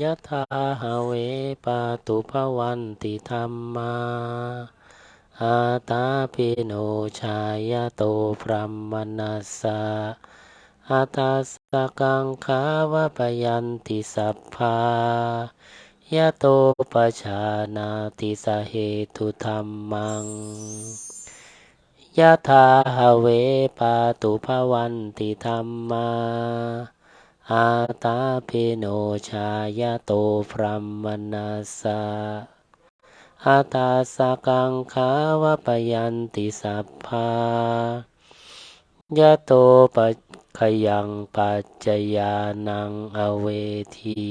ยะถาหาเวปาตุภวันติธรรมาอาตาปิโนชายโตพรหมนัสสะอาตาสกังขาวะปยันติสัพพายะโตปชานาติสาเหตุธรรมังยะถาหาเวปาตุภวันติธรรมา อาตาปิโนชายโตพรหมนัสะอาตาสกังขาวปยันติสัพพายะโตปะขยังปัจจยานังอเวที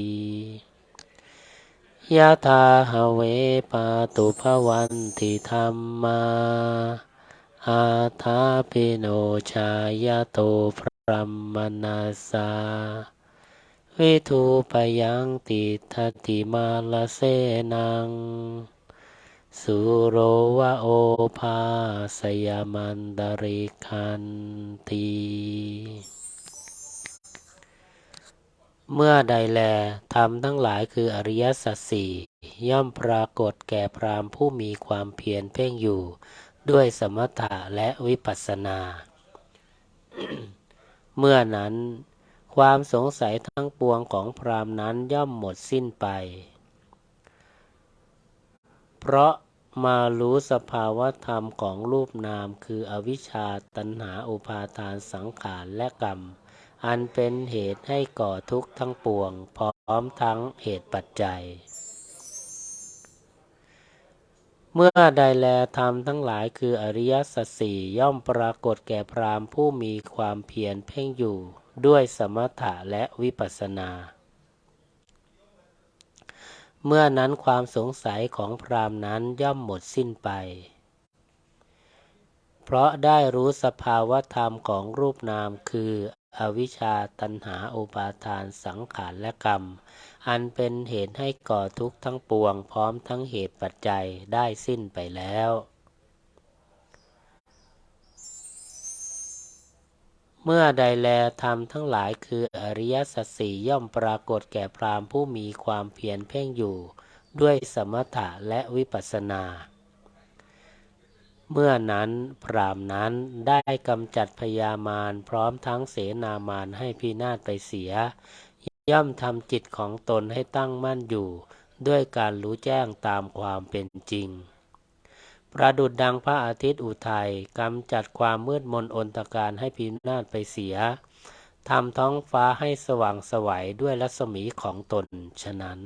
ยะถาหเวปาตุภวันติธรรมา อาทาปิโนชายโตพรหมนัสสะวิทูปยังติทตติมาลเสนัง สุโรวะโอภาสยามันดริคันตีเมื่อใดแลธรรมทั้งหลายคืออริยสัจสี่ย่อมปรากฏแก่พรามผู้มีความเพียรเพ่งอยู่ ด้วยสมถะและวิปัสสนา เมื่อนั้นความสงสัยทั้งปวงของพรามนั้นย่อมหมดสิ้นไป เพราะมารู้สภาวธรรมของรูปนามคืออวิชชาตัณหาอุปาทานสังขารและกรรม อันเป็นเหตุให้ก่อทุกข์ทั้งปวง พร้อมทั้งเหตุปัจจัย เมื่อใดแลธรรมทั้งหลายคืออริยสัจสี่ย่อมปรากฏแก่พรามผู้มีความเพียรเพ่งอยู่ด้วยสมถะและวิปัสสนา เมื่อนั้นความสงสัยของพรามนั้นย่อมหมดสิ้นไป เพราะได้รู้สภาวธรรมของรูปนามคือ อวิชชาตัณหาอุปาทานสังขารและกรรม อันเป็นเหตุให้ก่อทุกข์ทั้งปวงพร้อมทั้งเหตุปัจจัยได้สิ้นไปแล้ว เมื่อใดแลธรรมทั้งหลายคืออริยสัจสี่ย่อมปรากฏแก่พรามผู้มีความเพียรเพ่งอยู่ ด้วยสมถะและวิปัสสนา เมื่อนั้นพรามนั้นได้กำจัดพยามารพร้อมทั้งเสนามารให้พินาศไปเสีย ย่อมทำจิตของตนให้ตั้งมั่นอยู่ ด้วยการรู้แจ้งตามความเป็นจริง ประดุดดังพระอาทิตย์อุทัยกำจัดความมืดมนอนตการให้พินาศไปเสียทำท้องฟ้าให้สว่างสวัยด้วยรัศมีของตนฉะนั้น